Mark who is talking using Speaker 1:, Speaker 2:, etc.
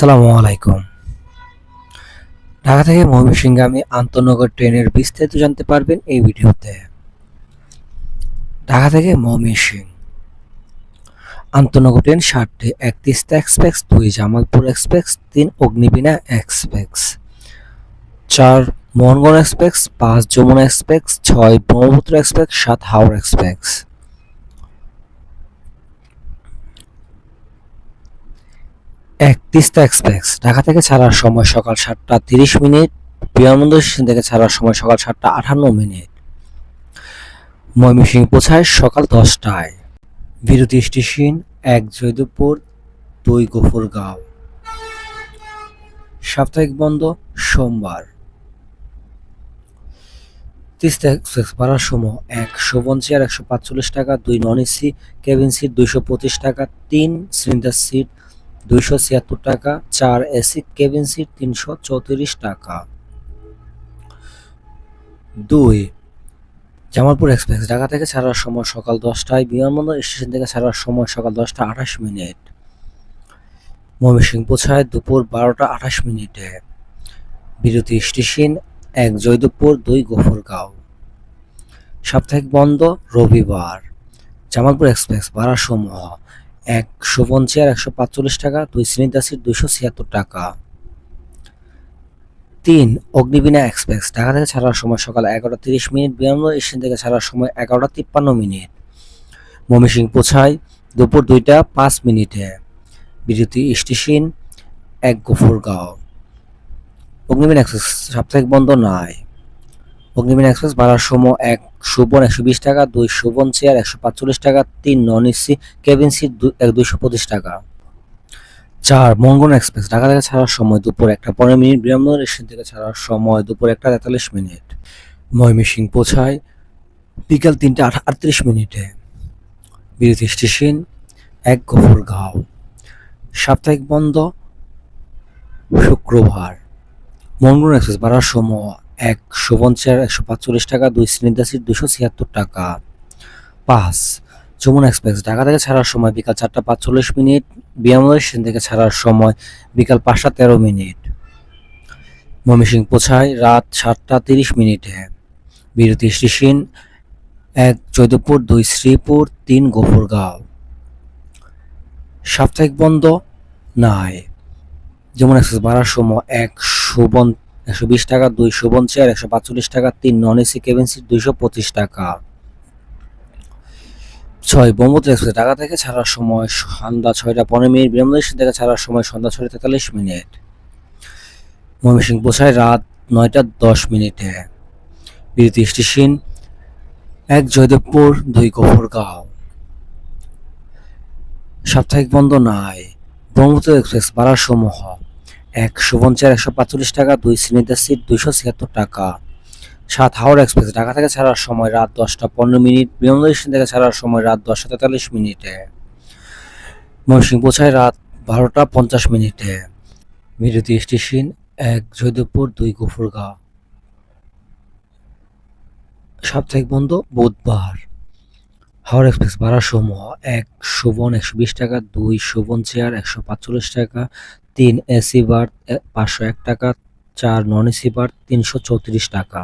Speaker 1: আসসালামু আলাইকুম। ঢাকা থেকে ময়মনসিংহগামী আন্তনগর ট্রেনের বিস্তারিত জানতে পারবেন এই ভিডিওতে। ঢাকা থেকে ময়মনসিংহ। আন্তনগর ট্রেন সাতটি এক তিস্তা এক্সপ্রেস দুই জামালপুর এক্সপ্রেস, তিন অগ্নিবীণা এক্সপ্রেস। চার মোহনগঞ্জ এক্সপ্রেস, পাঁচ যমুনা এক্সপ্রেস, ছয় ব্রহ্মপুত্র এক্সপ্রেস, সাত হাওড়া এক্সপ্রেস। এক তিস্তা এক্সপ্রেস। ঢাকা থেকে ছাড়ার সময় সকাল সাতটা তিরিশ মিনিট, বিমানবন্দর স্টেশন থেকে ছাড়ার সময় সকাল সাতটা আটান্ন মিনিট। ময়মনসিংহ পৌঁছায় সকাল দশটায়। বিরতি স্টেশন এক জয়দেবপুর, দুই গফুরগাঁও। সাপ্তাহিক বন্ধ সোমবার। তিস্তা এক্সপ্রেস ভাড়ার সময় এক শোভন চেয়ার একশো পাঁচচল্লিশ টাকা, দুই নন এসি, কেবিন সিট দুইশো পঁচিশ টাকা, তিন সিলিন্ডার সিট দুইশো ছিয়াত্তর টাকা, চার এসি কেবিন সিট তিনশো চৌত্রিশ টাকা। দুই, জামালপুর এক্সপ্রেস, ঢাকা থেকে ছাড়ার সময় সকাল দশটায়, বিমানবন্দর স্টেশন থেকে ছাড়ার সময় সকাল দশটা আঠাশ মিনিট। ময়মনসিংহ পৌঁছায় দুপুর বারোটা আঠাশ মিনিটে। বিরতি স্টেশন এক, জয়দেবপুর দুই, গফরগাঁও। সাপ্তাহিক বন্ধ রবিবার। জামালপুর এক্সপ্রেস ভাড়ার সমূহ এক শোভন চেয়ার একশো পাঁচচল্লিশ টাকা, দুই সিলিন্ডার দাসের দুইশো ছিয়াত্তর টাকা। তিন, অগ্নিবীণা এক্সপ্রেস, ঢাকা থেকে ছাড়ার সময় সকাল এগারোটা তিরিশ মিনিট, বিমানবন্দর স্টেশন থেকে ছাড়ার সময় এগারোটা তিপ্পান্ন মিনিট। ময়মনসিংহ পৌঁছায় দুপুর দুইটা পাঁচ মিনিটে। বিরতি স্টেশন, এক গফুরগাঁও। অগ্নিবীণা এক্সপ্রেস সাপ্তাহিক বন্ধ নয়। অগ্নিবীণা এক্সপ্রেস ভাড়ার সময় এক সুবন একশো বিশ টাকা, দুই সুবন চেয়ার একশো পাঁচচল্লিশ টাকা, তিন নন এসি কেবিন সিট দুইশো পঁচিশ টাকা। চার মঙ্গন এক্সপ্রেস, ঢাকা থেকে ছাড়ার সময় দুপুর একটা পনেরো মিনিট বিরামনগর স্টেশন থেকে ছাড়ার সময় দুপুর একটা তেতাল্লিশ মিনিট। ময়মনসিংহ পৌঁছায় বিকাল তিনটা আট আটত্রিশ মিনিটে। বিরতি স্টেশন, এক গফরগাঁও সাপ্তাহিক বন্ধ, শুক্রবার। মঙ্গল এক্সপ্রেস ভাড়ার সময় এক শোভন চেয়ার একশো পাঁচচল্লিশ টাকা, দুই সিলিন্ডার সিট দুশো ছিয়াত্তর টাকা। পাঁচ, যমুনা এক্সপ্রেস, ঢাকা থেকে ছাড়ার সময় বিকাল চারটা পাঁচচল্লিশ মিনিট বিয়ামনগর স্টেশন থেকে ছাড়ার সময় বিকাল পাঁচটা তেরো মিনিট। ময়মনসিংহ পৌঁছায় রাত সাতটা তিরিশ মিনিটে। বিরতি স্টেশন এক জয়দেবপুর দুই শ্রীপুর, তিন গফরগাঁও। সাপ্তাহিক বন্ধ নাই। যেমন এক্সপ্রেস বাড়ার সময় এক সুবন একশো বিশ টাকা দুই সুবন চেয়ার একশো পাঁচচল্লিশ টাকা, তিন নন এসি কেবিন সিট দুইশো পঁচিশ টাকা। ছয় ব্রহ্মপুত্র এক্সপ্রেস ঢাকা থেকে ছাড়ার সময় সন্ধ্যা ছয়টা পনেরো মিনিট স্টেশন থেকে ছাড়ার সময় সন্ধ্যা ছয়টা তেতাল্লিশ মিনিট। ময়মনসিংহ পৌঁছায় রাত নয়টা দশ মিনিটে। বিরতি স্টেশন, এক জয়দেবপুর, দুই গফরগাঁও। সাপ্তাহিক বন্ধ নাই ব্রহ্মপুত্র এক্সপ্রেস ভাড়ার সমূহ এক সুবন চেয়ার একশো পাঁচচল্লিশ টাকা, দুই সিলিন্ডার সিট দুইশো ছিয়াত্তর টাকা। সাত হাওড়া এক্সপ্রেস ঢাকা থেকে ছাড়ার সময় রাত দশটা পনেরো মিনিট, বিমানবন্দর স্টেশন থেকে ছাড়ার সময় রাত দশটা তেতাল্লিশ মিনিটে। ময়মনসিংহ পৌঁছায় রাত বারোটা পঞ্চাশ মিনিটে। বিরতি স্টেশন এক, জয়দেবপুর দুই, গফরগাঁও। সাপ্তাহিক বন্ধ বুধবার। হাওড়া এক্সপ্রেস ভাড়া সমূহ এক শোভন একশো বিশ টাকা দুই শোভন চেয়ার একশো পাঁচচল্লিশ টাকা তিন এসি বার্থ পাঁচশো এক টাকা চার নন এসি বার্থ তিনশো চৌত্রিশ টাকা।